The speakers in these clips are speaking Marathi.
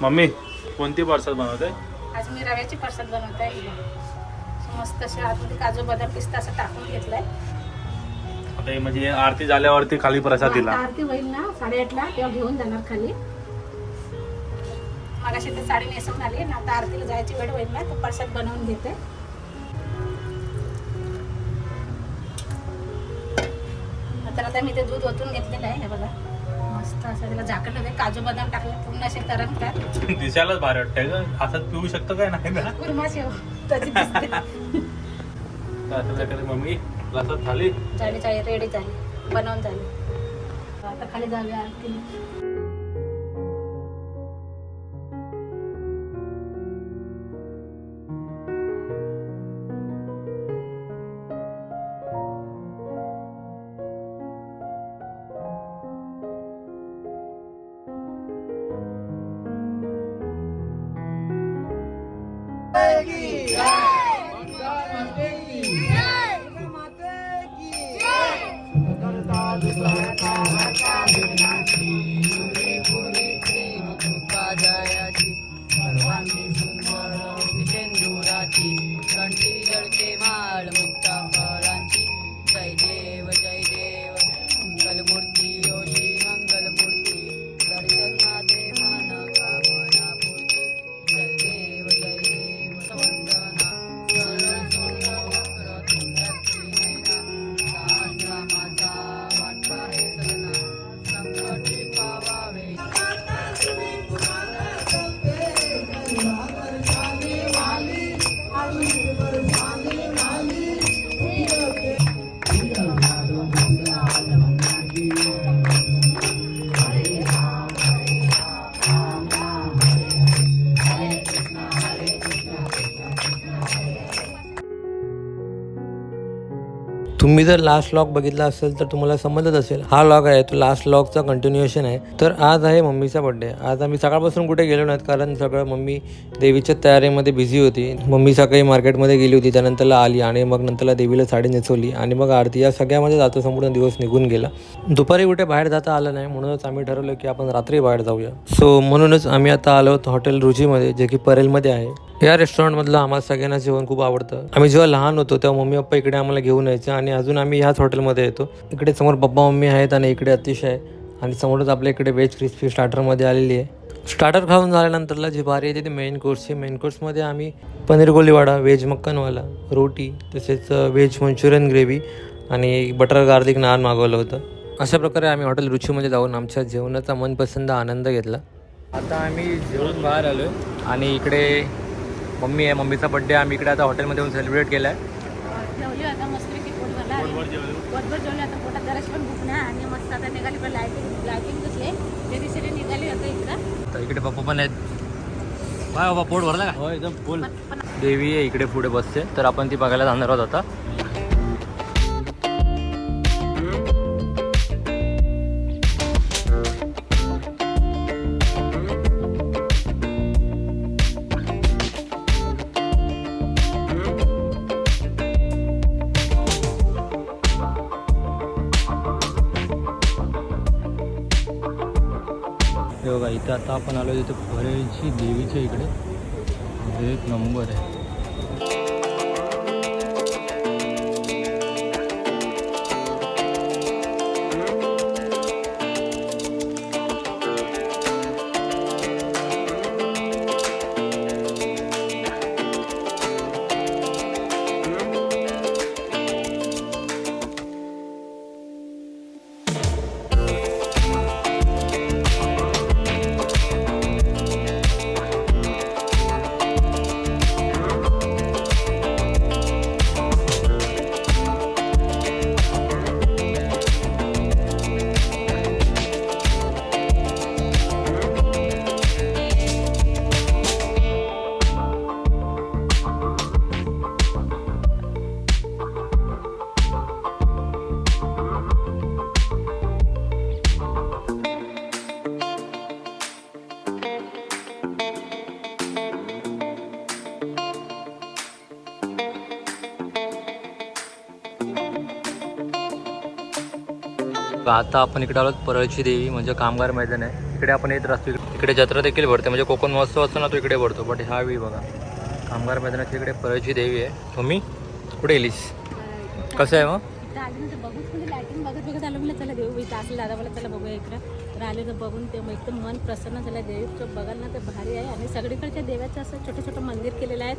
मम्मी कोणती पार्सल बनवते आज मी रव्याची प्रसाद बनवत आहे मस्त असे आतमध्ये काजू बदाम पिस्ता असं टाकून घेतलंय. आता म्हणजे आरती झाल्यावरती खाली प्रसाद दिला. आरती होईल ना साडेआठला तेव्हा घेऊन जाणार खाली. मगाशी ते साडी नेसून आली ना आता आरतीला जायची वेळ होईल ना तर प्रसाद बनवून घेते. तर आता मी ते दूध ओतून घेतलेलं आहे हे बघा. मस्त असं त्याला झाकण वगैरे काजू बदाम टाकले पूर्ण असे तरंगतात. दिसायलाच भारी वाटतंय ग. असं पिऊ शकतो काय नाही ना कुर्मा शेव तशी दिसते. तर असं प्रकारे मम्मी थाली. झाली झाली रेडी झाली. बनवून झाली. आता खाली जाऊया आरती तुम्ही जर लास्ट लॉग बघितला असेल तर तुम्हाला समजत असेल हा लॉग आहे तो लास्ट लॉगचा कंटिन्युएशन आहे. तर आज आहे मम्मीचा बड्डे आज आम्ही सकाळपासून कुठे गेलो नाहीत कारण सगळं मम्मी देवीच्या तयारीमध्ये बिझी होती. मम्मी सकाळी मार्केटमध्ये गेली होती त्यानंतरला आली आणि मग नंतरला देवीला साडी नेचवली आणि मग आरती या सगळ्यामध्ये जातो संपूर्ण दिवस निघून गेला. दुपारी कुठे बाहेर जाता आलं नाही म्हणूनच आम्ही ठरवलं की आपण रात्री बाहेर जाऊया. सो म्हणूनच आम्ही आता आलो होतो हॉटेल रुचीमध्ये जे की परेलमध्ये आहे. या रेस्टॉरंटमधलं आम्हाला सगळ्यांना जेवण खूप आवडतं. आम्ही जेव्हा लहान होतो तेव्हा मम्मी पप्पा इकडे आम्हाला घेऊन यायचे आणि अजून आम्ही ह्याच हॉटेलमध्ये येतो. इकडे समोर पप्पा मम्मी आहेत आणि इकडे अतिशय आहे. आणि समोरच आपल्या इकडे व्हेज क्रिस्पी स्टार्टरमध्ये आलेली आहे. स्टार्टर खाऊन झाल्यानंतरला जी भारी येते ती मेन कोर्सची मेन कोर्समध्ये आम्ही पनीर गोलीवाडा व्हेज मक्कनवाला रोटी तसेच व्हेज मंचुरियन ग्रेव्ही आणि बटर गार्लिक नान मागवलं होतं. अशा प्रकारे आम्ही हॉटेल रुचीमध्ये जाऊन आमच्या जेवणाचा मनपसंद आनंद घेतला. आता आम्ही जेवण बाहेर आलो आहे आणि इकडे मम्मी आहे मम्मीचा बड्डे आम्ही इकडे आता हॉटेलमध्ये येऊन सेलिब्रेट केला आहे. तर इकडे पप्पा पण आहेत. बाबा पोट भरला का? हो एकदम फुल देवी आहे इकडे पुढे बसते. तर आपण ती बघायला जाणार आहोत आता. हे बघा इथं आता आपण आलो तिथे परेलची देवीच्या इकडे. एक नंबर आहे. आता आपण इकडे आलो परळची देवी म्हणजे कामगार मैदान आहे. इकडे आपण येत राहतो. इकडे जत्रा देखील भरते म्हणजे कोकण महोत्सव असतो ना तो इकडे भरतो. बट हा वेळी बघा. कामगार मैदानाच्या इकडे परळची देवी आहे. तुम्ही कुठे गेलीस? कसं आहे मग? तर बघूच म्हणजे लायटिंग बघत बघत आलं म्हणलं चला देऊ इथं असलं दादा मला चला बघूया इकडं. तर आले तर बघून ते मग एकदम मन प्रसन्न झालं देवीचं बघायला ना तर भारी आहे. आणि सगळीकडच्या देवाचं असं छोटं छोटं मंदिर केलेलं आहे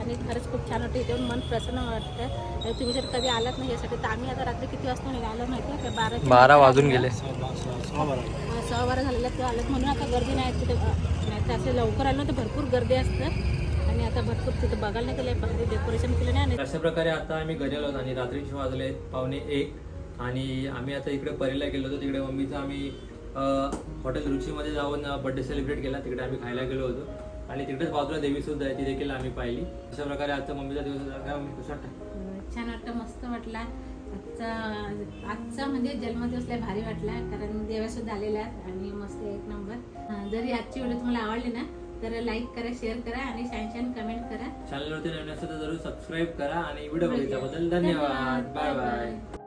आणि खरंच खूप छान वाटतं इथे मन प्रसन्न वाटतं. आणि तुम्ही जर कधी आलात नाही यासाठी तर आम्ही आता रात्री किती वाजता निघालो माहिती आहे का? बारा बारा वाजून गेले. सहा बारा झालेल्या ते आलं म्हणून आता गर्दी नाही तिथे नाही तर असे लवकर आलो तर भरपूर गर्दी असतं. आणि आता भरपूर तिथं बघायला नाही केलं भारी डेकोरेशन केलं नाही. आणि अशा प्रकारे आता आम्ही घरी आलो आणि रात्रीचे वाजले पावणे एक. आणि आम्ही आता इकडे परीला गेलो होतो तिकडे मम्मीचं आम्ही हॉटेल रुचीमध्ये जाऊन बर्थडे सेलिब्रेट केला तिकडे आम्ही खायला गेलो होतो. आणि तिकडेच बाजूला देवी सुद्धा आहे ती देखील आम्ही पाहिली. अशा प्रकारे आजचा मम्मीचा दिवस काय मम्मी कसं वाटतं? छान वाटतं मस्त वाटला. आजचा आजचा म्हणजे जन्मदिवस लय भारी वाटला कारण देवा सुद्धा आलेल्या आहेत आणि मस्त एक नंबर. जरी आजची व्हिडिओ तुम्हाला आवडली ना तर लाईक करा शेअर करा आणि छान छान कमेंट करा. चॅनलवरती नवीन असेल तर जरूर सबस्क्राईब करा आणि व्हिडिओ बघितल्याबद्दल धन्यवाद. Bye bye